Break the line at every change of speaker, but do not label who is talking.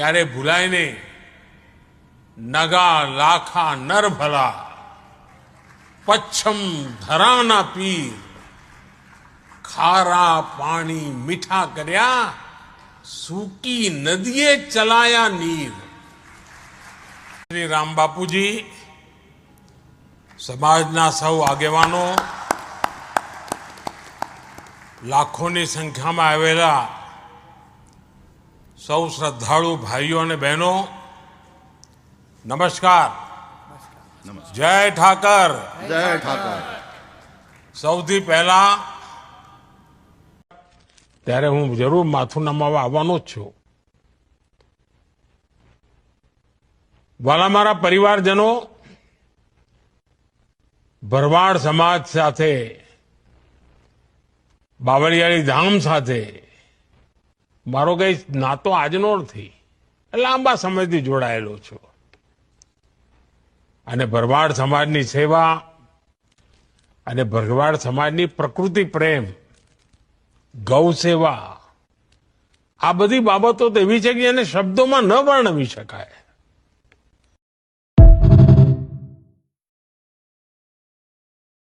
ક્યારે ભૂલાય નહીં નગા લાખા નર ભલા પચ્છમ ધરાના પીર ખારા પાણી મીઠા કર્યા સૂકી નદીએ ચલાયા નીર શ્રી રામ બાપુજી સમાજના સૌ આગેવાનો લાખોની સંખ્યામાં આવેલા સૌ શ્રદ્ધાળુ ભાઈઓ અને બહેનો નમસ્કાર. જય ઠાકર.
જય ઠાકર.
સૌથી પહેલા ત્યારે હું જરૂર માથું નમાવા આવવાનો જ છું. વાલા મારા પરિવારજનો ભરવાડ સમાજ સાથે બાવળિયાળી ધામ સાથે મારો કઈ નાતો આજનો નથી. લાંબા સમયથી જોડાયેલો છું. અને ભરવાડ સમાજની સેવા અને ભરવાડ સમાજની પ્રકૃતિ પ્રેમ, ગૌ સેવા, આ બધી બાબતો તો એવી છે કે એને શબ્દોમાં ન વર્ણવી શકાય.